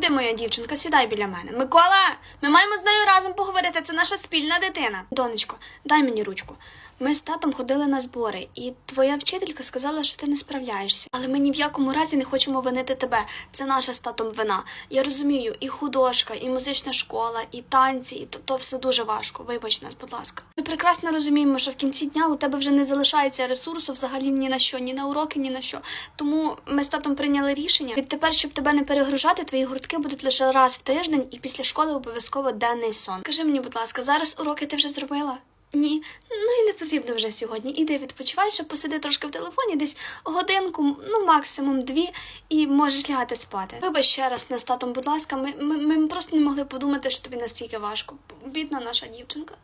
Ходи, моя дівчинка, сідай біля мене. Микола, ми маємо з нею разом поговорити. Це наша спільна дитина. Донечко, дай мені ручку. Ми з татом ходили на збори, і твоя вчителька сказала, що ти не справляєшся. Але ми ні в якому разі не хочемо винити тебе. Це наша з татом вина. Я розумію, і художка, і музична школа, і танці, і то, то все дуже важко. Вибач нас, будь ласка. Ми прекрасно розуміємо, що в кінці дня у тебе вже не залишається ресурсу взагалі ні на що, ні на уроки, ні на що. Тому ми з татом прийняли рішення. Відтепер, щоб тебе не перегружати, твої гуртки будуть лише раз в тиждень, і після школи обов'язково денний сон. Скажи мені, будь ласка, зараз уроки ти вже зробила? Ні, ну і не потрібно вже сьогодні. Іди відпочивай, щоб посиди трошки в телефоні, десь годинку, ну максимум дві, і можеш лягати спати. Вибач ще раз нас статом. татом, будь ласка, ми, ми, ми просто не могли подумати, що тобі настільки важко. Бідна наша дівчинка.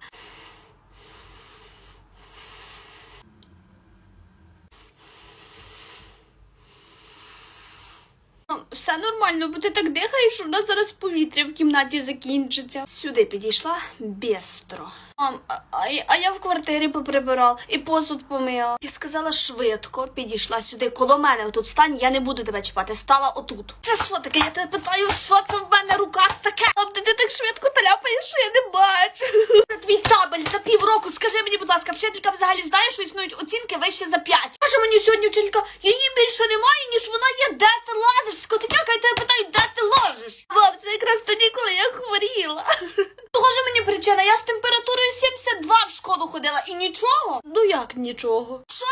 Все нормально, бо ти так дихаєш, у нас зараз повітря в кімнаті закінчиться. Сюди підійшла бістро. Мам, а, а, я- а я в квартирі поприбирала і посуд помила. Ти сказала швидко, підійшла сюди. Коло мене отут стань, я не буду тебе чіпати. Стала отут. Це що таке? Я тебе питаю, що це в мене в руках таке? А ти так швидко таляпаєш, що я не бачу. Це твій табель за півроку. Скажи мені, будь ласка, вчителька взагалі знає, що існують оцінки вище за п'ять. Каже мені сьогодні вчителька, її більше немає, ніж вона є. Де ти лазиш? Скотиняка, я тебе питаю, де ти ложиш? Мам, це якраз тоді, коли я хворіла. Того ж мені причина, я з температурою 72 в школу ходила і нічого. Ну як нічого? Що?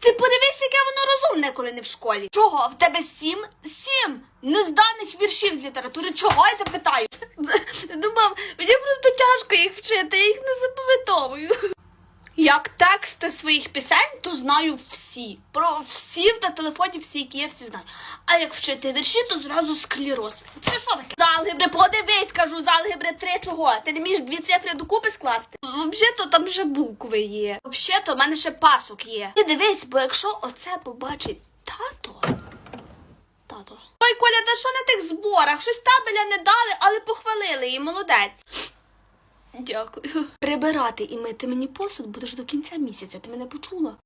Ти подивись, яке воно розумне, коли не в школі. Чого? В тебе сім? Сім незданих віршів з літератури. Чого я тебе питаю? Мам, мені просто тяжко їх вчити, я їх не запам'ятовую. Як тексти своїх пісень, то знаю всі. Про всі на телефоні, всі, які є, всі знаю. А як вчити вірші, то зразу склероз. Це що таке? З алгебри, подивись, кажу, з алгебри три чого? Ти не вмієш дві цифри докупи скласти? Взагалі-то там вже букви є. Взагалі-то в мене ще пасок є. Ти дивись, бо якщо оце побачить тато. Тато. Ой, Коля, та що на тих зборах? Щось табеля не дали, але похвалили її, молодець. Дякую. Прибирати і мити мені посуд будеш до кінця місяця. Ти мене почула?